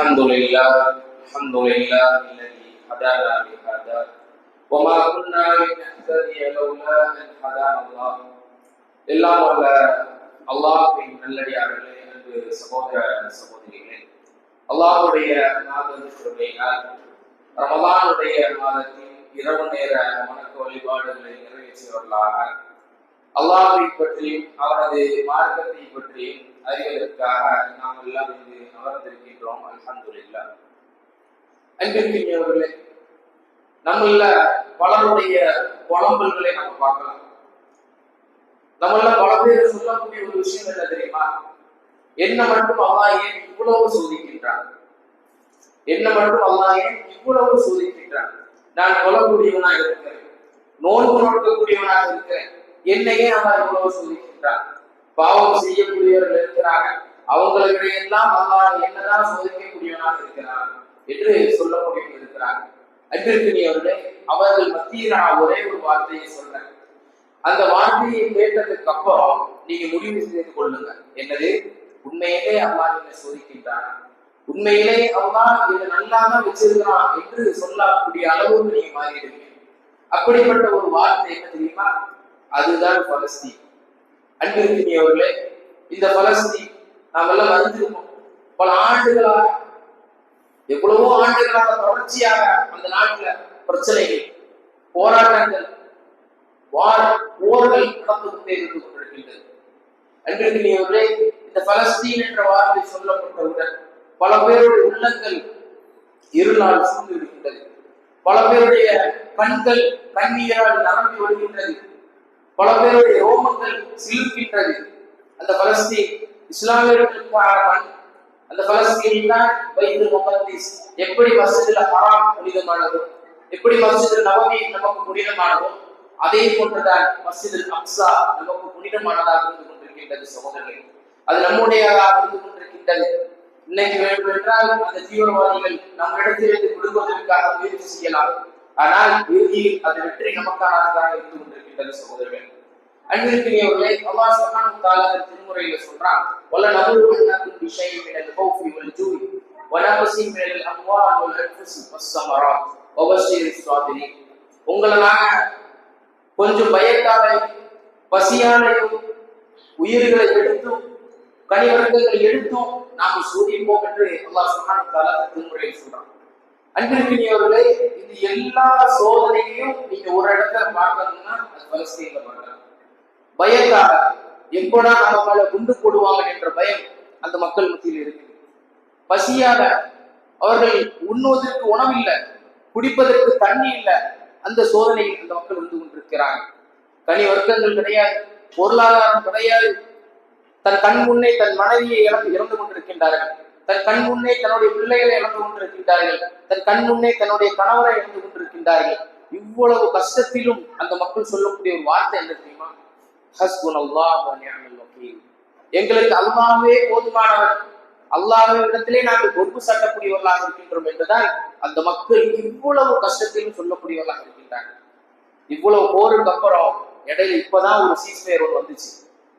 الحمد لله الحمد لله الذي هدانا لهذا وما كنا لنهتدي لولا ان هدانا الله எல்லாம் வல்ல அல்லாஹ்வின் நல்லடியார்களே அன்பு சகோதர சகோதரிகளே அல்லாஹ்வுடைய நாதத்தினால் ரமலானுடைய மாதத்தின் இரவு நேர வணக்க வழிபாடுகளை நிறைவேற்றியவர்களாக அல்லாஹை பற்றியும் அவரது மார்க்கத்தை பற்றியும் அறிவதற்காக நாம் எல்லாம் இங்கு அமர்ந்திருக்கின்றோம். அல்ஹம்துலில்லாஹ் அன்பிற்கின்றவர்களே நம்மள பலருடைய புலம்பல்களை நம்ம பார்க்கலாம். நம்மள பல பேர் சொல்லக்கூடிய ஒரு விஷயம் என்ன தெரியுமா? என்ன மட்டும் அல்லாஹ் ஏன் இவ்வளவு சோதிக்கின்றான்? என்ன மட்டும் அல்லாஹ் ஏன் இவ்வளவு சோதிக்கின்றான்? நான் கொல்லக்கூடியவனாக இருக்கிறேன். நோன்பு நோக்கக்கூடியவனாக இருக்கிறேன். என்னையே அல்லாஹ் இவ்வளவு சோதிக்கின்றான்? பாவம் செய்யக்கூடியவர்கள் இருக்கிறாங்க. அவங்களுக்கு எல்லாம் அல்லாஹ் என்னதான் சோதிக்கக்கூடியவனாக இருக்கிறான் என்று சொல்லக்கூடியவங்க இருக்கிறாங்க. அன்பிற்குரியவர்களே அவர்கள் மத்தியில் நான் ஒரே ஒரு வார்த்தையை சொல்றேன். அந்த வார்த்தையை கேட்டதுக்கு அப்புறம் நீங்க முடிவு செய்து கொள்ளுங்க. என்னது? உண்மையிலே அல்லாஹ் என்னை சோதிக்கின்றான். உண்மையிலே அல்லாஹ் இதை நல்லாதான் வச்சிருக்கிறான் என்று சொல்லக்கூடிய அளவுக்கு நீங்க மாறிடுவீங்க. அப்படிப்பட்ட ஒரு வார்த்தை என்ன தெரியுமா? அதுதான் பலஸ்தீன். அன்பிற்கினியவர்களே இந்த பலஸ்தீன் நாம் எல்லாம் அறிஞ்சிருக்கோம் பல ஆண்டுகளாக எவ்வளவோ ஆண்டுகளாக தொடர்ச்சியாக அந்த நாட்டில் பிரச்சனைகள் போராட்டங்கள் வார் போர்கள் நடந்து கொண்டே இருந்து கொண்டிருக்கின்றது. அன்பிற்கினியவர்களே இந்த பலஸ்தீன் என்ற வார்த்தை சொல்லப்பட்டவுடன் பல பேருடைய உள்ளங்கள் இருளால் சூழ்ந்து விடுகின்றது. பல பேருடைய கண்கள் கண்ணீரால் நிரம்பி வருகின்றது பல பேருடைய ரோமங்கள் சிலுக்கின்றது. அந்த பலஸ்தீன் இஸ்லாமியர்களுக்கான அந்த பலஸ்தீன் தான் வைத்து முகத்தீஸ் எப்படி மசிதில் ஹராம் புனிதமானதோ எப்படி மசிதில் நவமி நமக்கு புனிதமானதோ அதே போன்றுதான் மசிதில் அக்ஸா நமக்கு புனிதமானதாக இருந்து கொண்டிருக்கின்றது சகோதரர்கள். அது நம்முடையதாக இருந்து கொண்டிருக்கின்றது. இன்னைக்கு வேண்டும் என்றால் அந்த தீவிரவாதிகள் நம்மிடத்திலிருந்து விடுவதற்காக முயற்சி செய்யலாம். ஆனால் இறுதியில் அது வெற்றி நமக்கானதாக இருந்து கொண்டிருக்கின்றது சகோதரர்கள். அன்பிற்குரியவர்களே அல்லாஹ் சுப்ஹானஹு தஆலா திருமுறையில சொல்றான் வல நபுரு அன்னக்கும் பிஷை மினல் கௌஃபி வல் ஜூஇ வ நபஸி மினல் அம்வால் வல் அன்ஃபுஸ் வஸ் ஸமராத் வ பஷீரிஸ் ஸாபிரீன் உங்களை நாங்க கொஞ்சம் பயத்தாலே பசியாலையும் உயிர்களை எடுத்தும் கனிவர்க்கங்களை எடுத்தும் நாம் சூரியப்போம் என்று அல்லாஹ் சுப்ஹானஹு தஆலா திருமுறையில் சொல்றான். அன்பிற்குரியவர்களே இது எல்லா சோதனையும் நீங்க ஒரு இடத்துல பார்க்கணும்னா அது பலஸ்தீன்ல பார்க்கலாம் பயத்தால எப்படா நம்ம மேல குண்டு போடுவாங்க என்ற பயம் அந்த மக்கள் மத்தியில் இருக்கு. பசியால அவர்கள் உண்ணுவதற்கு உணவில்லை குடிப்பதற்கு தண்ணி இல்லை அந்த சோதனையில் அந்த மக்கள் வந்து கொண்டிருக்கிறாங்க. தனி வர்க்கங்கள் கிடையாது பொருளாதாரம் கிடையாது. தன் கண் முன்னே தன் மனைவியை இழந்து இறந்து கொண்டிருக்கின்றார்கள். தன் கண் முன்னே தன்னுடைய பிள்ளைகளை இழந்து கொண்டிருக்கின்றார்கள். தன் கண் முன்னே தன்னுடைய கணவரை இழந்து கொண்டிருக்கின்றார்கள். இவ்வளவு கஷ்டத்திலும் அந்த மக்கள் சொல்லக்கூடிய ஒரு வார்த்தை என்ன தெரியுமா? ஹஸ்புன் அல்லாஹ் எங்களுக்கு அல்லாவே போதுமானவர். அல்லாஹ் இடத்திலே நாங்கள் பொறுப்பு சாட்டக்கூடியவர்களாக இருக்கின்றோம் என்றுதான் அந்த மக்கள் இவ்வளவு கஷ்டத்திலும் சொல்லக்கூடியவர்களாக இருக்கின்றார்கள். இவ்வளவு போருக்கு அப்புறம் இடையில இப்பதான் ஒரு சீஸ்வேர் ஒன்று வந்துச்சு.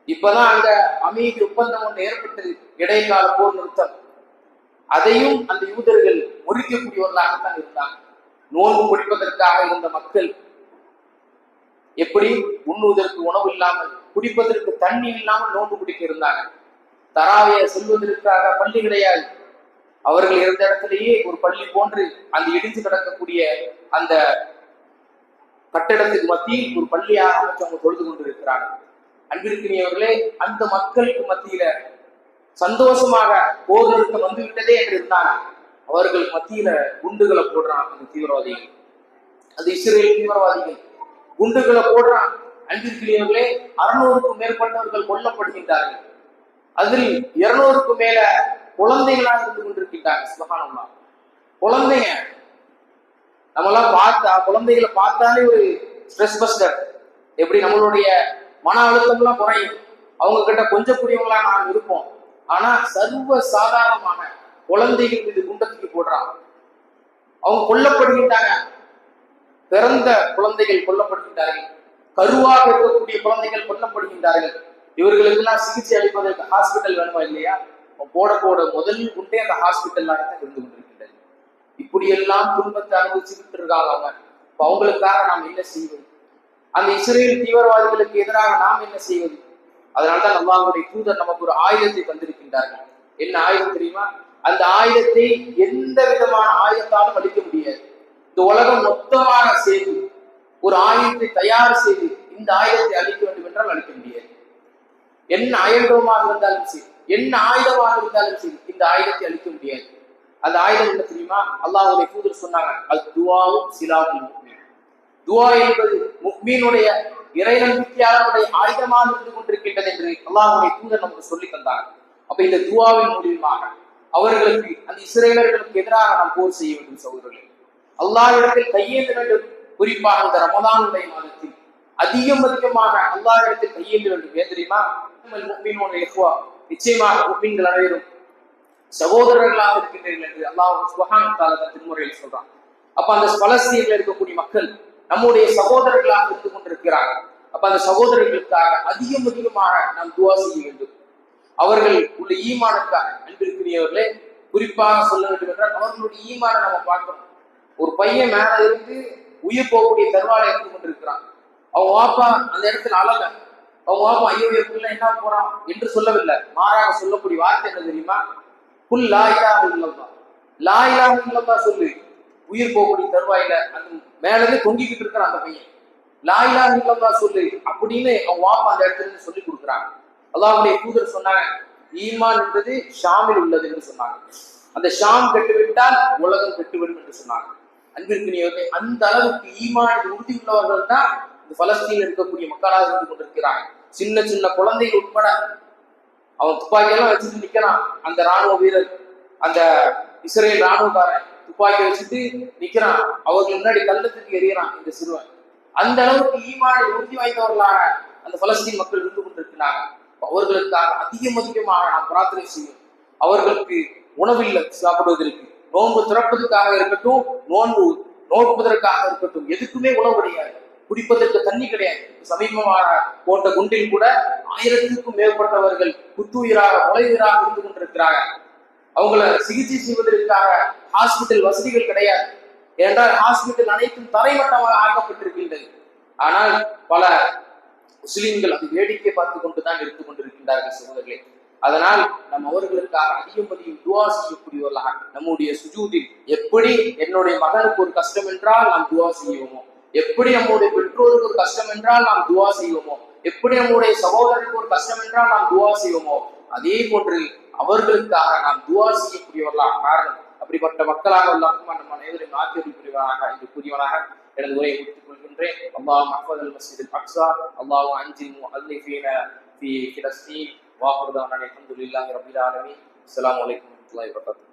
இப்பதான் அங்க அமைதி ஒப்பந்தம் ஒன்று ஏற்பட்டது. இடைக்கால போர் நிறுத்தம். அதையும் அந்த யூதர்கள் முறிக்கக்கூடியவர்களாகத்தான் இருந்தாங்க. நோன்பு குடிப்பதற்காக இருந்த மக்கள் எப்படி உண்ணுவதற்கு உணவு இல்லாமல் குடிப்பதற்கு தண்ணி இல்லாமல் நோன்பு குடிக்க இருந்தாங்க. தராவைய செல்வதற்காக பள்ளி கிடையாது. அவர்கள் இருந்த இடத்திலேயே ஒரு பள்ளி போன்று அந்த இடிஞ்சு கிடக்கக்கூடிய அந்த கட்டடத்துக்கு மத்தியில் ஒரு பள்ளியாக அமைச்சு அவங்க தொழுது கொண்டிருக்கிறாங்க அன்பிற்கினியவர்களே அந்த மக்களுக்கு மத்தியில சந்தோஷமாக போர் நிறுத்தம் வந்து விட்டதே என்று இருந்தாங்க அவர்கள் மத்தியில குண்டுகளை போடுறான் அந்த தீவிரவாதிகள். அது இஸ்ரேல் தீவிரவாதிகள். குண்டுகளை போடுறான். அன்பிற்கினியவர்களே அறுநூறுக்கும் மேற்பட்டவர்கள் கொல்லப்படுகின்றார்கள். அதில் இருநூறுக்கும் மேல குழந்தைகளாக இருந்து கொண்டிருக்கின்றாங்க சுபகானம்லாம் குழந்தைங்க நம்மளாம் பார்த்தா குழந்தைகளை பார்த்தாலே ஒரு ஸ்ட்ரெஸ் பஸ்டர் எப்படி நம்மளுடைய மன அழுத்தம்லாம் குறையும். அவங்க கிட்ட கொஞ்சம் கூடியவங்களா நாம் இருப்போம். ஆனா சர்வ சாதாரணமான குழந்தைகள் மீது குண்டத்துக்கு போடுறாங்க. அவங்க கொல்லப்படுகின்றாங்க. பிறந்த குழந்தைகள் கொல்லப்படுகின்றார்கள். கருவாக இருக்கக்கூடிய குழந்தைகள் கொல்லப்படுகின்றார்கள். இவர்களுக்கெல்லாம் சிகிச்சை அளிப்பதற்கு ஹாஸ்பிட்டல் வேணுமா இல்லையா? போட போட முதல் குண்டே அந்த ஹாஸ்பிட்டல்ல தான் இருந்து கொண்டிருக்கின்றது இப்படியெல்லாம் துன்பத்தை அனுபவிச்சுக்கிட்டு இருக்காங்க அவங்க. இப்ப அவங்களுக்காக நாம் என்ன செய்வது? அந்த இஸ்ரேல் தீவிரவாதிகளுக்கு எதிராக நாம் என்ன செய்வது? அதனால்தான் அல்லாஹுடைய தூதர் நமக்கு ஒரு ஆயுதத்தை தந்திருக்கின்றார்கள். என்ன ஆயுதம் தெரியுமா? அந்த ஆயுதத்தை எந்த விதமான ஆயுதத்தாலும் அளிக்க முடியாது. இந்த உலகம் மொத்தமாக செய்து ஒரு ஆயுதத்தை தயார் செய்து இந்த ஆயுதத்தை அளிக்க வேண்டும் என்றால் அளிக்க முடியாது. என்ன ஆயுதமாக இருந்தாலும் சரி என்ன ஆயுதமாக இருந்தாலும் சரி இந்த ஆயுதத்தை அளிக்க முடியாது. அந்த ஆயுதம் என்ன தெரியுமா? அல்லாஹுடைய தூதர் சொன்னாங்க அது துவாவும் சிலாவும் துவா என்பது முக்மீனுடைய இறை நம்பிக்கையாளருடைய ஆயுதமாக இருந்து கொண்டிருக்கின்றது என்று அல்லாஹுடைய தூதர் நமக்கு சொல்லி தந்தாங்க அப்ப இந்த துவாவின் மூலியமாக அவர்களுக்கு அந்த இஸ்ரேலர்களுக்கு எதிராக நாம் போர் செய்ய வேண்டும் சகோதரர்களே. அல்லாஹிடத்தில் கையேந்த வேண்டும். குறிப்பாக இந்த ரமதானுடைய மாதத்தில் அதிகம் அதிகமாக அல்லாஹிடத்தில் கையேந்த வேண்டும். ஏன் தெரியுமா? நிச்சயமாக முஃமின்கள் அனைவரும் சகோதரர்களாக இருக்கின்றீர்கள் என்று அல்லாஹ் சுபகான காலத்தின் திருமுறையில் சொல்றான். அப்ப அந்த பலஸ்தீனில் இருக்கக்கூடிய மக்கள் நம்முடைய சகோதரர்களாக இருந்து கொண்டிருக்கிறார்கள் அப்ப அந்த சகோதரர்களுக்காக அதிகம் அதிகமாக நாம் துவா செய்ய வேண்டும். அவர்கள் உள்ள ஈமானுக்காக அன்பிற்குரியவர்களே குறிப்பாக சொல்ல வேண்டும் என்றால் அவர்களுடைய ஈமான நம்ம பார்க்கணும். ஒரு பையன் மேல இருந்து உயிர் போகக்கூடிய தருவாலை இருந்து கொண்டிருக்கிறான். அவன் வாப்பா அந்த இடத்துல அழல. அவன் வாப்பா ஐயோ பிள்ளை என்ன போறான்? என்று சொல்லவில்லை. மாறாக சொல்லக்கூடிய வார்த்தை என்ன தெரியுமா? புல் லாயிலா இலாஹ லாயிலா லா சொல்லு. உயிர் போகக்கூடிய தருவாயில அந்த மேலே தொங்கிக்கிட்டு இருக்கிறான் அந்த பையன். லாயிலா இல்லம்மா சொல்லு அப்படின்னு அவன் வாப்பா அந்த இடத்துல சொல்லி கொடுக்குறாங்க. அல்லாஹ்வுடைய தூதர் சொன்னாங்க ஈமான் என்றது ஷாமில் உள்ளது என்று சொன்னாங்க. அந்த ஷாம் கெட்டுவிட்டால் உலகம் கெட்டுவிடும் என்று சொன்னாங்க. அன்பிற்குரியவர்களே அந்த அளவுக்கு ஈமான் உறுதி உள்ளவர்கள் தான் இந்த பலஸ்தீனில் இருக்கக்கூடிய மக்களாக இருந்து கொண்டிருக்கிறாங்க. சின்ன சின்ன குழந்தைகள் உட்பட அவன் துப்பாக்கியெல்லாம் வச்சுட்டு நிக்கிறான். அந்த ராணுவ வீரர் அந்த இஸ்ரேல் ராணுவக்காரன். துப்பாக்கி வச்சுட்டு நிக்கிறான். அவர்கள் முன்னாடி கள்ளத்துக்கு எறியறான் இந்த சிறுவன். அந்த அளவுக்கு ஈமானில் உறுதி வாய்ந்தவர்களாக அந்த பலஸ்தீன் மக்கள் இருந்து கொண்டிருக்கிறாங்க. அவர்களுக்காக அதிகம் அதிகமாக நாம் பிரார்த்தனை செய்யும். அவர்களுக்கு உணவில்லை சாப்பிடுவதற்கு. நோன்பு திறப்பதற்காக இருக்கட்டும் நோன்பு நோக்குவதற்காக இருக்கட்டும் எதுக்குமே உணவு கிடையாது. குடிப்பதற்கு தண்ணி கிடையாது. சமீபமாக போட்ட குண்டில் கூட ஆயிரத்துக்கும் மேற்பட்டவர்கள் புத்துயிராக கொலையுயிராக இருந்து கொண்டிருக்கிறாங்க அவங்கள சிகிச்சை செய்வதற்காக ஹாஸ்பிட்டல் வசதிகள் கிடையாது. ஏனென்றால் ஹாஸ்பிட்டல் அனைத்தும் தரைமட்டமாக ஆக்கப்பட்டிருக்கின்றது. ஆனால் பல முஸ்லிம்கள் அது வேடிக்கை பார்த்து கொண்டுதான் இருந்து கொண்டிருக்கின்றார்கள் சகோதரர்களே. அதனால் நம் அவர்களுக்காக அதிகம் அதிகம் துவா செய்யக்கூடியவர்களாக நம்முடைய சுஜூதில் எப்படி என்னுடைய மகனுக்கு ஒரு கஷ்டம் என்றால் நாம் துவா செய்வோமோ? எப்படி நம்முடைய பெற்றோருக்கு ஒரு கஷ்டம் என்றால் நாம் துவா செய்வோமோ? எப்படி நம்முடைய சகோதரருக்கு ஒரு கஷ்டம் என்றால் நாம் துவா செய்வோமோ? அதே போன்று அவர்களுக்காக நாம் துவா செய்யக்கூடியவர்களாக காரணம் அப்படிப்பட்ட மக்களாக உள்ளாக்கும் நம்ம அனைவரும் ஆக்கிரமி புரிவனாக என்று கூறியவனாக எனது உரையை முடித்துக் கொள்கின்றேன் அல்லாஹ் மஹ்மது அல் மஸ்ஜித் அல் அக்ஸா அல்லாஹ் அஞ்சி முஅல்லிஃபீன في فلسطين واخر دعوانا الحمد لله رب العالمين السلام عليكم ورحمه الله وبركاته